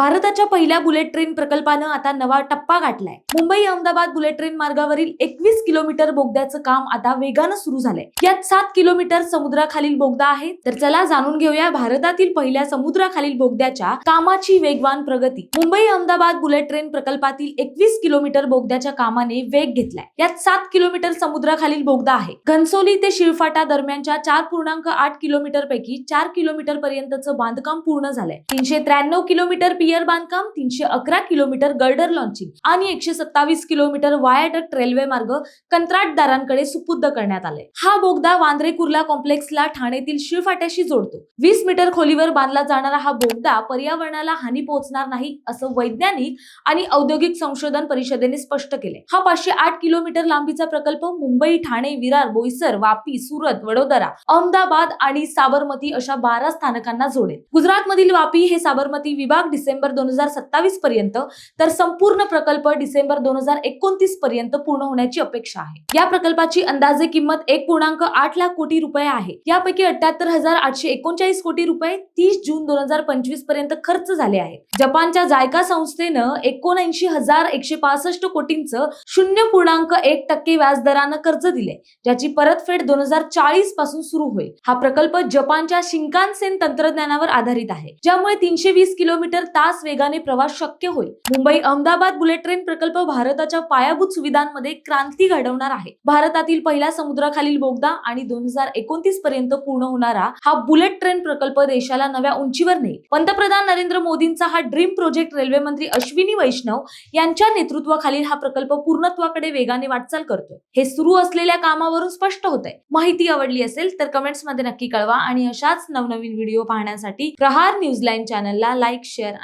भारताच्या पहिल्या bullet train प्रकल्पानं आता नवा टप्पा गाठलाय. मुंबई अहमदाबाद बुलेट ट्रेन मार्गावरील एकवीस किलोमीटर बोगद्याचं काम आता वेगानं सुरू झालंय. यात सात किलोमीटर समुद्राखालील बोगदा आहे तर चला जाणून घेऊया भारतातील पहिल्या समुद्राखालील बोगद्याच्या कामाची वेगवान प्रगती. मुंबई अहमदाबाद बुलेट ट्रेन प्रकल्पातील एकवीस किलोमीटर बोगद्याच्या कामाने वेग घेतलाय. यात सात किलोमीटर समुद्राखालील बोगदा आहे. घनसोली ते शिळफाटा दरम्यानच्या चार पूर्णांक आठ किलोमीटर पैकी चार किलोमीटर पर्यंतचं बांधकाम पूर्ण झालंय. तीनशे त्र्याण्णव किलोमीटर पियर बांधकाम तीनशे अकरा किलोमीटर गर्डर लॉन्चिंग आणि एकशे सत्तावीस किलोमीटर वायाडक्ट रेल्वे मार्ग कंत्राटदारांकडे सुपूर्द करण्यात आले हा बोगदा वांद्रे कुर्ला कॉम्प्लेक्सला ठाणेतील शिळफाट्याशी जोडतो. वीस मीटर खोलीवर बांधला जाणारा हा बोगदा पर्यावरणाला हानी पोहोचणार नाही असं वैज्ञानिक आणि औद्योगिक संशोधन परिषदेने स्पष्ट केले हा पाचशे आठ किलोमीटर लांबीचा प्रकल्प मुंबई ठाणे विरार बोईसर वापी सुरत वडोदरा अहमदाबाद आणि साबरमती अशा बारा स्थानकांना जोडेल. गुजरात मधील वापी हे साबरमती विभाग डिसेंबर दोन हजार सत्तावीस पर्यंत तर संपूर्ण प्रकल्प डिसेंबर दोन हजार एकोणतीस पर्यंत पूर्ण होण्याची अपेक्षा आहे. या प्रकल्पाची अंदाजे किंमत एक पूर्णांक आठ लाख कोटी रुपये आहे. यापैकी अठ्याहत्तर हजार आठशे एकोणचाळीस कोटी रुपये तीस जून दोन हजार पंचवीसपर्यंत खर्च झाले आहेत. जपानच्या जायका संस्थेनं एकोणऐंशी हजार एकशे पासष्ट कोटींचं शून्य पूर्णांक एक टक्के व्याजदरानं कर्ज दिले ज्याची परतफेड दोन हजार चाळीसपासून सुरू होईल. हा प्रकल्प जपानच्या शिंकानसेन तंत्रज्ञानावर आधारित आहे ज्यामुळे तीनशे वीस किलोमीटर तास वेगाने प्रवास शक्य होईल. मुंबई अहमदाबाद बुलेट ट्रेन प्रकल्प भारताच्या पायाभूत सुविधांमध्ये क्रांती घडवणार आहे. भारतातील पहिला समुद्राखालील बोगदा आणि दोन हजार एकोणतीस पर्यंत पूर्ण होणारा हा बुलेट ट्रेन प्रकल्प देशाला नव्या उंचीवर नेईल. पंतप्रधान नरेंद्र मोदींचा हा ड्रीम प्रोजेक्ट रेल्वे मंत्री अश्विनी वैष्णव यांच्या नेतृत्वाखालील हा प्रकल्प पूर्णत्वाकडे वेगाने वाटचाल करतोय. हे सुरू असलेल्या कामावरून स्पष्ट होत आहे माहिती आवडली असेल तर कमेंट्समध्ये नक्की कळवा आणि अशाच नवनवीन व्हिडिओ पाहण्यासाठी प्रहार न्यूज लाईन चॅनलला लाईक शेअर